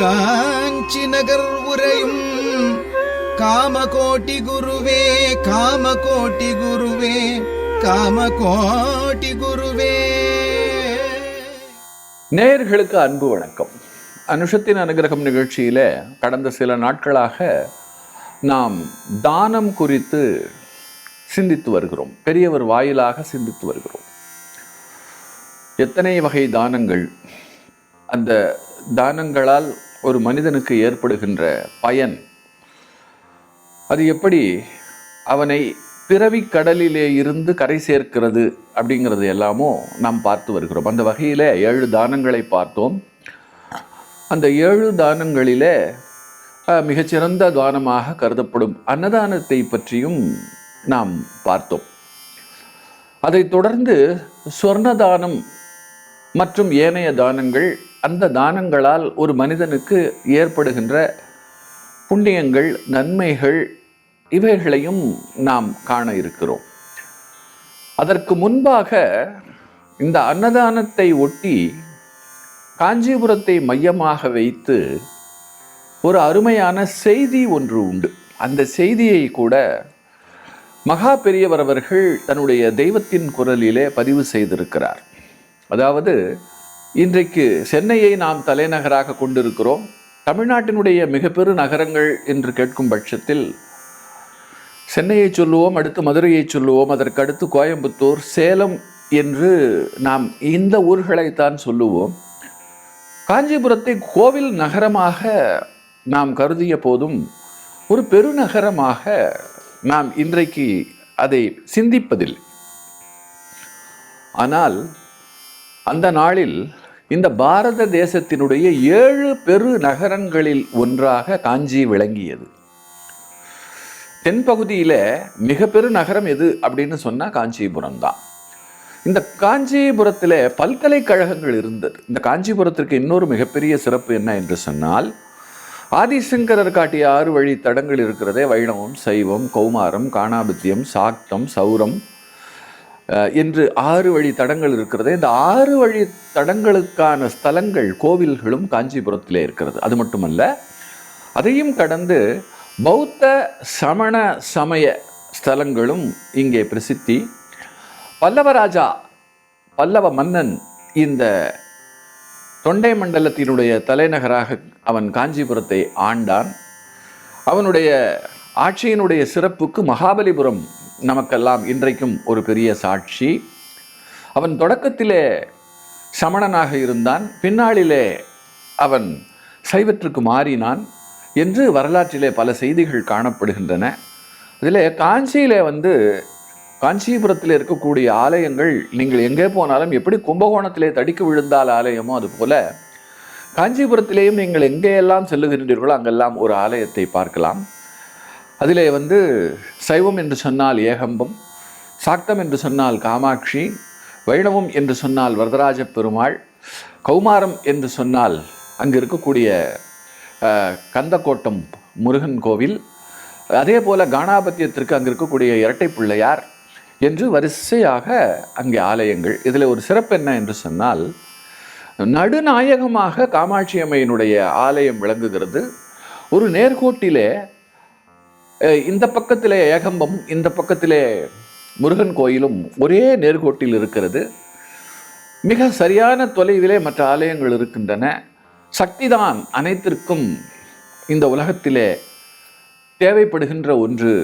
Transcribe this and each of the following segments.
காஞ்சி நகர் உரையும் காமகோட்டி குருவே காமகோட்டி குருவே காமகோட்டி குருவே. நேயர்களுக்கு அன்பு வணக்கம். அனுஷத்தின் அனுகிரகம் நிகழ்ச்சியில் கடந்த சில நாட்களாக நாம் தானம் குறித்து சிந்தித்து வருகிறோம். பெரியவர் வாயிலாக சிந்தித்து வருகிறோம். எத்தனை வகை தானங்கள் அந்த தானங்களால் ஒரு மனிதனுக்கு ஏற்படுகின்ற பயன். அது எப்படி? அவனை பிறவி கடலிலே இருந்து கரை சேர்க்கிறது அப்படிங்கிறது எல்லாமோ நாம் பார்த்து வருகிறோம். அந்த வகையில் ஏழு தானங்களை பார்த்தோம். அந்த ஏழு தானங்களிலே மிகச்சிறந்த தானமாக கருதப்படும் அன்னதானத்தை பற்றியும் நாம் பார்த்தோம். அதைத் தொடர்ந்து சொர்ண தானம் மற்றும் ஏனைய தானங்கள் அந்த தானங்களால் ஒரு மனிதனுக்கு ஏற்படுகின்ற புண்ணியங்கள் நன்மைகள் இவைகளையும் நாம் காண இருக்கிறோம். அதற்கு முன்பாக இந்த அன்னதானத்தை ஒட்டி காஞ்சிபுரத்தை மையமாக வைத்து ஒரு அருமையான செய்தி ஒன்று உண்டு. அந்த செய்தியை கூட மகா பெரியவர் அவர்கள் தன்னுடைய தெய்வத்தின் குரலிலே பதிவு செய்திருக்கிறார். அதாவது இன்றைக்கு சென்னையை நாம் தலைநகராக கொண்டிருக்கிறோம். தமிழ்நாட்டினுடைய மிக பெரு நகரங்கள் என்று கேட்கும் பட்சத்தில் சென்னையை சொல்லுவோம் அடுத்து மதுரையை சொல்லுவோம் அதற்கடுத்து கோயம்புத்தூர் சேலம் என்று நாம் இந்த ஊர்களைத்தான் சொல்லுவோம். காஞ்சிபுரத்தை கோவில் நகரமாக நாம் கருதிய போதும் ஒரு பெருநகரமாக நாம் இன்றைக்கு அதை சிந்திப்பதில்லை. ஆனால் அந்த நாளில் இந்த பாரத தேசத்தினுடைய ஏழு பெரு நகரங்களில் ஒன்றாக காஞ்சி விளங்கியது. தென்பகுதியில் மிக பெரு நகரம் எது அப்படின்னு சொன்னால் காஞ்சிபுரம் தான். இந்த காஞ்சிபுரத்தில் பல்கலைக்கழகங்கள் இருந்தது. இந்த காஞ்சிபுரத்திற்கு இன்னொரு மிகப்பெரிய சிறப்பு என்ன என்று சொன்னால் ஆதிசங்கரர் காட்டிய ஆறு வழி தடங்கள் இருக்கிறதே வைணவம் சைவம் கௌமாரம் காணாபித்தியம் சாக்தம் சௌரம் என்று ஆறு வழி தடங்கள் இருக்கிறது. இந்த ஆறு வழி தடங்களுக்கான ஸ்தலங்கள் கோவில்களும் காஞ்சிபுரத்திலே இருக்கிறது. அது மட்டுமல்ல அதையும் கடந்து பௌத்த சமண சமய ஸ்தலங்களும் இங்கே பிரசித்தி. பல்லவராஜா பல்லவ மன்னன் இந்த தொண்டை மண்டலத்தினுடைய தலைநகராக அவன் காஞ்சிபுரத்தை ஆண்டான். அவனுடைய ஆட்சியினுடைய சிறப்புக்கு மகாபலிபுரம் நமக்கெல்லாம் இன்றைக்கும் ஒரு பெரிய சாட்சி. அவன் தொடக்கத்திலே சமணனாக இருந்தான் பின்னாளிலே அவன் சைவத்திற்கு மாறினான் என்று வரலாற்றிலே பல செய்திகள் காணப்படுகின்றன. அதில் காஞ்சியிலே வந்து காஞ்சிபுரத்தில் இருக்கக்கூடிய ஆலயங்கள் நீங்கள் எங்கே போனாலும் எப்படி கும்பகோணத்திலே தடிக்கு விழுந்தால் ஆலயமோ அதுபோல காஞ்சிபுரத்திலேயும் நீங்கள் எங்கேயெல்லாம் செல்லுகின்றீர்களோ அங்கெல்லாம் ஒரு ஆலயத்தை பார்க்கலாம். அதிலே வந்து சைவம் என்று சொன்னால் ஏகம்பம் சாக்தம் என்று சொன்னால் காமாட்சி வைணவம் என்று சொன்னால் வரதராஜ பெருமாள் கௌமாரம் என்று சொன்னால் அங்கு இருக்கக்கூடிய கந்தக்கோட்டம் முருகன் கோவில் அதே போல் காணாபத்தியத்திற்கு அங்கே இருக்கக்கூடிய இரட்டை பிள்ளையார் என்று வரிசையாக அங்கே ஆலயங்கள். இதில் ஒரு சிறப்பு என்ன என்று சொன்னால் நடுநாயகமாக காமாட்சி அம்மையினுடைய ஆலயம் விளங்குகிறது. ஒரு நேர்கோட்டிலே இந்த பக்கத்திலே ஏகம்பம் இந்த பக்கத்திலே முருகன் கோயிலும் ஒரே நேர்கோட்டில் இருக்கிறது. மிக சரியான தொலைவிலே மற்ற ஆலயங்கள் இருக்கின்றன. சக்திதான் அனைத்திற்கும் இந்த உலகத்திலே தேவைப்படுகின்ற ஒன்று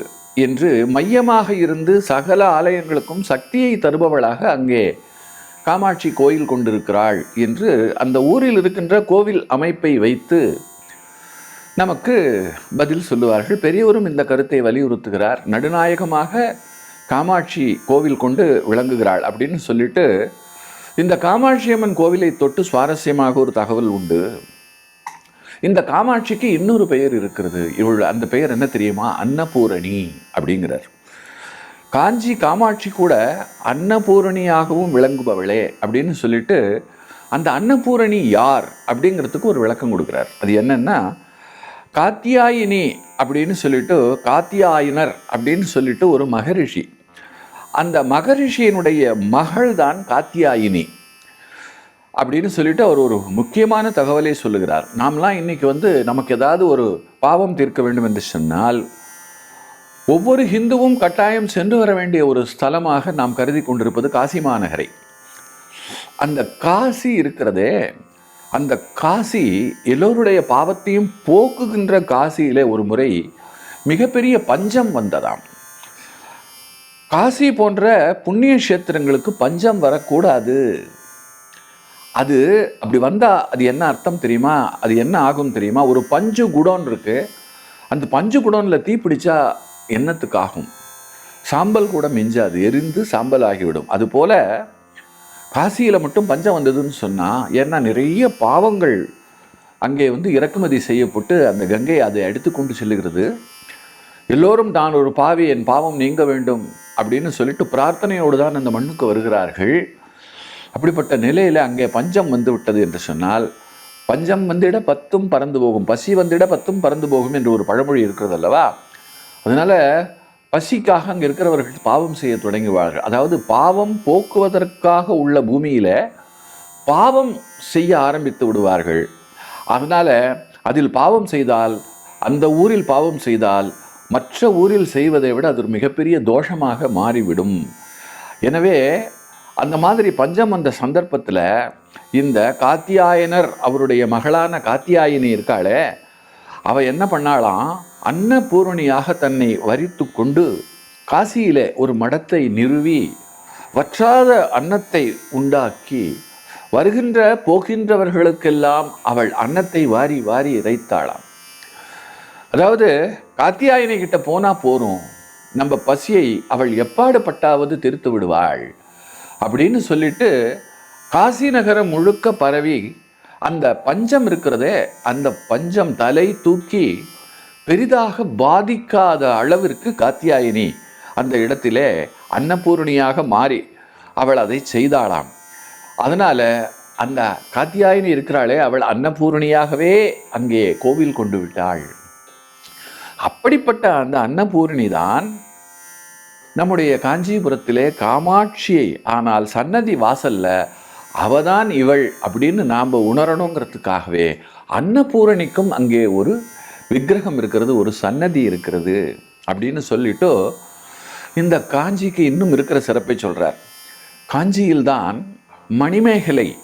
என்று மையமாக இருந்து சகல ஆலயங்களுக்கும் சக்தியை தருபவளாக அங்கே காமாட்சி கோயில் கொண்டிருக்கிறாள் என்று அந்த ஊரில் இருக்கின்ற கோவில் அமைப்பை வைத்து நமக்கு பதில் சொல்லுவார்கள். பெரியவரும் இந்த கருத்தை வலியுறுத்துகிறார். நடுநாயகமாக காமாட்சி கோவில் கொண்டு விளங்குகிறாள் அப்படின்னு சொல்லிட்டு இந்த காமாட்சி அம்மன் கோவிலை தொட்டு சுவாரஸ்யமாக ஒரு தகவல் உண்டு. இந்த காமாட்சிக்கு இன்னொரு பெயர் இருக்கிறது. இவள் அந்த பெயர் என்ன தெரியுமா? அன்னபூரணி அப்படிங்கிறார். காஞ்சி காமாட்சி கூட அன்னபூரணியாகவும் விளங்குபவளே அப்படின்னு சொல்லிட்டு அந்த அன்னபூரணி யார் அப்படிங்கிறதுக்கு ஒரு விளக்கம் கொடுக்குறார். அது என்னென்னா காத்தியாயினி அப்படின்னு சொல்லிட்டு காத்தியாயினர் அப்படின்னு சொல்லிட்டு ஒரு மகரிஷி. அந்த மகரிஷியினுடைய மகள் தான் காத்தியாயினி. அப்படின்னு சொல்லிட்டு அவர் ஒரு முக்கியமான தகவலை சொல்லுகிறார். நாம்லாம் இன்றைக்கி வந்து நமக்கு ஏதாவது ஒரு பாவம் தீர்க்க வேண்டும் என்று சொன்னால் ஒவ்வொரு ஹிந்துவும் கட்டாயம் சென்று வர வேண்டிய ஒரு ஸ்தலமாக நாம் கருதி கொண்டிருப்பது காசி மாநகரை. அந்த காசி இருக்கிறதே அந்த காசி எல்லோருடைய பாவத்தையும் போக்குகின்ற காசியிலே ஒரு முறை மிகப்பெரிய பஞ்சம் வந்ததாம். காசி போன்ற புண்ணிய கஷேத்திரங்களுக்கு பஞ்சம் வரக்கூடாது. அது அப்படி வந்தால் அது என்ன அர்த்தம் தெரியுமா? அது என்ன ஆகும் தெரியுமா? ஒரு பஞ்சு குடோன் இருக்குது அந்த பஞ்சு குடோனில் தீ பிடிச்சா என்னத்துக்காகும்? சாம்பல் கூட மிஞ்சாது. எரிந்து சாம்பல் ஆகிவிடும் அதுபோல காசியில் மட்டும் பஞ்சம் வந்ததுன்னு சொன்னால் ஏன்னா நிறைய பாவங்கள் அங்கே வந்து இறக்குமதி செய்யப்பட்டு அந்த கங்கை அதை எடுத்து கொண்டு செல்லுகிறது. எல்லோரும் நான் ஒரு பாவி என் பாவம் நீங்க வேண்டும் அப்படின்னு சொல்லிட்டு பிரார்த்தனையோடு தான் அந்த மண்ணுக்கு வருகிறார்கள். அப்படிப்பட்ட நிலையில் அங்கே பஞ்சம் வந்து விட்டது என்று சொன்னால் பஞ்சம் வந்திட பத்தும் பறந்து போகும் பசி வந்திட பத்தும் பறந்து போகும் என்று ஒரு பழமொழி இருக்கிறது அல்லவா? அதனால் பசிக்காக அங்கே இருக்கிறவர்கள் பாவம் செய்ய தொடங்குவார்கள். அதாவது பாவம் போக்குவதற்காக உள்ள பூமியில் பாவம் செய்ய ஆரம்பித்து விடுவார்கள். அதனால் அதில் பாவம் செய்தால் அந்த ஊரில் பாவம் செய்தால் மற்ற ஊரில் செய்வதை விட அது ஒரு மிகப்பெரிய தோஷமாக மாறிவிடும். எனவே அந்த மாதிரி பஞ்சம் வந்த சந்தர்ப்பத்தில் இந்த காத்தியாயனர் அவருடைய மகளான காத்தியாயினி இருக்காளே அவ என்ன பண்ணாலாம் அன்னபூரணியாக தன்னை வரித்து கொண்டு காசியிலே ஒரு மடத்தை நிறுவி வற்றாத அன்னத்தை உண்டாக்கி வருகின்ற போகின்றவர்களுக்கெல்லாம் அவள் அன்னத்தை வாரி வாரி இறைத்தாளாம். அதாவது காத்தியாயினி கிட்ட போனா போறோம் நம்ம பசியை அவள் எப்பாடுபட்டாவது திருத்து விடுவாள். அப்படின்னு சொல்லிட்டு காசி நகரம் முழுக்க பரவி அந்த பஞ்சம் இருக்கிறதே அந்த பஞ்சம் தலை தூக்கி பெரிதாக பாதிக்காத அளவிற்கு காத்தியாயினி. அந்த இடத்திலே அன்னபூரணியாக மாறி அவள் அதை செய்தாளாம். அதனால் அந்த காத்தியாயினி இருக்கிறாளே அவள் அன்னபூரணியாகவே அங்கே கோவில் கொண்டு விட்டாள். அப்படிப்பட்ட அந்த அன்னபூரணி தான் நம்முடைய காஞ்சிபுரத்திலே காமாட்சியை ஆனால் சன்னதி வாசல்ல அவதான் இவள் அப்படின்னு நாம் உணரணுங்கிறதுக்காகவே அன்னபூரணிக்கும் அங்கே ஒரு விக்கிரகம் இருக்கிறது ஒரு சன்னதி இருக்கிறது அப்படின்னு சொல்லிட்டு இந்த காஞ்சிக்கு இன்னும் இருக்கிற சிறப்பை சொல்கிறார் காஞ்சியில்தான் மணிமேகலை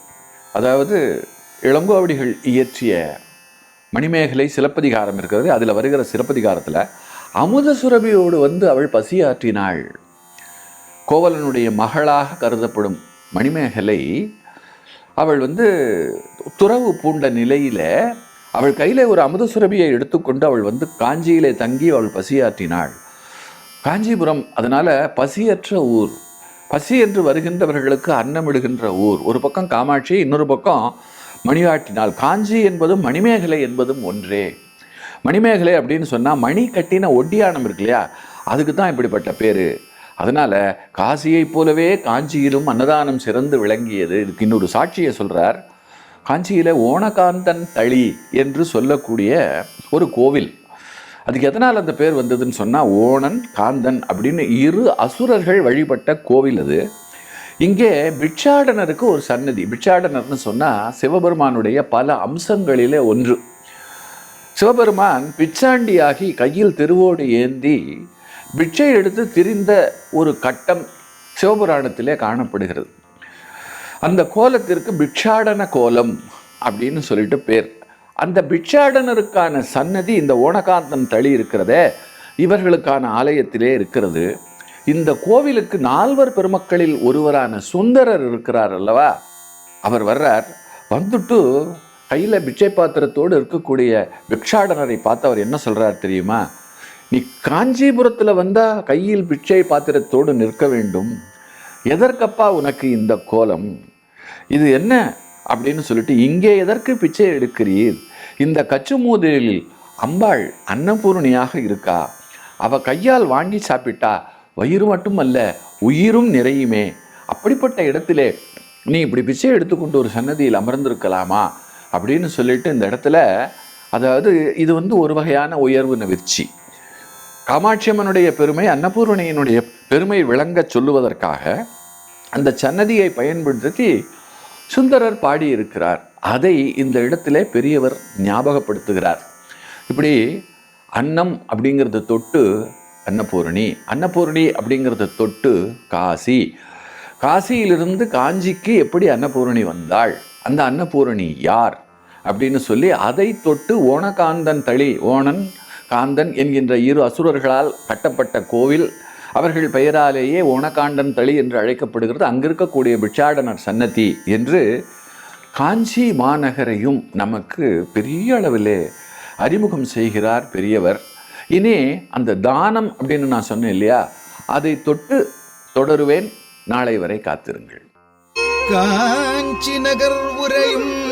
அதாவது இளங்கோவடிகள் இயற்றிய மணிமேகலை சிலப்பதிகாரம் இருக்கிறது. அதில் வருகிற சிலப்பதிகாரத்தில் அமுத சுரபியோடு வந்து அவள் பசியாற்றினாள். கோவலனுடைய மகளாக கருதப்படும் மணிமேகலை அவள் வந்து துறவு பூண்ட நிலையில் அவள் கையில் ஒரு அமுத சுரபியை எடுத்துக்கொண்டு அவள் வந்து காஞ்சியிலே தங்கி அவள் பசியாற்றினாள். காஞ்சிபுரம் அதனால் பசியற்ற ஊர். பசி என்று வருகின்றவர்களுக்கு அன்னமிடுகின்ற ஊர். ஒரு பக்கம் காமாட்சி இன்னொரு பக்கம் மணியாட்டினாள் காஞ்சி என்பதும் மணிமேகலை என்பதும் ஒன்றே. மணிமேகலை அப்படின்னு சொன்னால் மணி கட்டின ஒட்டியானம் இருக்கு இல்லையா? அதுக்கு தான் இப்படிப்பட்ட பேர். அதனால் காசியைப் போலவே காஞ்சியிலும் அன்னதானம் சிறந்து விளங்கியது. இதுக்கு இன்னொரு சாட்சியை சொல்கிறார் காஞ்சியில் ஓணகாந்தன் தளி என்று சொல்லக்கூடிய ஒரு கோவில். அதுக்கு எதனால் அந்த பேர் வந்ததுன்னு சொன்னால் ஓணன் காந்தன் அப்படின்னு இரு அசுரர்கள் வழிபட்ட கோவில் அது. இங்கே பிட்சாடனருக்கு ஒரு சன்னதி பிட்சாடனர்னு சொன்னால் சிவபெருமானுடைய பல அம்சங்களிலே ஒன்று. சிவபெருமான் பிச்சாண்டியாகி கையில் திருவோடு ஏந்தி பிட்சை எடுத்து திரிந்த ஒரு கட்டம் சிவபுராணத்திலே காணப்படுகிறது. அந்த கோலத்திற்கு பிட்சாடன கோலம் அப்படின்னு சொல்லிட்டு பேர். அந்த பிட்சாடனருக்கான சன்னதி இந்த ஓணகாந்தன் தளி இருக்கிறதே இவர்களுக்கான ஆலயத்திலே இருக்கிறது. இந்த கோவிலுக்கு நால்வர் பெருமக்களில் ஒருவரான சுந்தரர் இருக்கிறார் அல்லவா? அவர் வர்றார். வந்துட்டு கையில் பிச்சை பாத்திரத்தோடு இருக்கக்கூடிய பிக்ஷாடனரை பார்த்து அவர் என்ன சொல்கிறார் தெரியுமா? நீ காஞ்சிபுரத்தில் வந்தால் கையில் பிச்சை பாத்திரத்தோடு நிற்க வேண்டும். எதற்கப்பா உனக்கு இந்த கோலம்? இது என்ன? அப்படின்னு சொல்லிட்டு இங்கே எதற்கு பிச்சை எடுக்கிறீர்? இந்த கச்சுமூதிலில் அம்பாள் அன்னபூர்ணியாக இருக்கா? அவ கையால் வாங்கி சாப்பிட்டா வயிறு மட்டுமல்ல உயிரும் நிறையுமே. அப்படிப்பட்ட இடத்திலே நீ இப்படி பிச்சை எடுத்துக்கொண்டு ஒரு சன்னதியில் அமர்ந்திருக்கலாமா? அப்படின்னு சொல்லிட்டு இந்த இடத்துல அதாவது இது வந்து ஒரு வகையான உயர்வு நிகழ்ச்சி. காமாட்சியம்மனுடைய பெருமை அன்னபூர்ணியினுடைய பெருமை விளங்கச் சொல்லுவதற்காக அந்த சன்னதியை பயன்படுத்தி சுந்தரர் பாடியிருக்கிறார். அதை இந்த இடத்திலே பெரியவர் ஞாபகப்படுத்துகிறார். இப்படி அன்னம் அப்படிங்கிறத தொட்டு அன்னபூரணி அன்னபூரணி அப்படிங்கிறத தொட்டு காசி. காசியிலிருந்து காஞ்சிக்கு எப்படி அன்னபூரணி வந்தாள்? அந்த அன்னபூரணி யார்? அப்படின்னு சொல்லி அதை தொட்டு ஓணகாந்தன் தளி ஓணன் காந்தன் என்கின்ற இரு அசுரர்களால் கட்டப்பட்ட கோவில் அவர்கள் பெயராலேயே ஓணகாண்டன் தளி என்று அழைக்கப்படுகிறது. அங்கிருக்கக்கூடிய பிட்சாடனர் சன்னதி என்று காஞ்சி மாநகரையும் நமக்கு பெரிய அளவிலே அறிமுகம் செய்கிறார் பெரியவர். இனி அந்த தானம் அப்படின்னு நான் சொன்னேன் இல்லையா? அதை தொட்டு தொடருவேன். நாளை வரை காத்திருங்கள். காஞ்சி நகர் உரையும்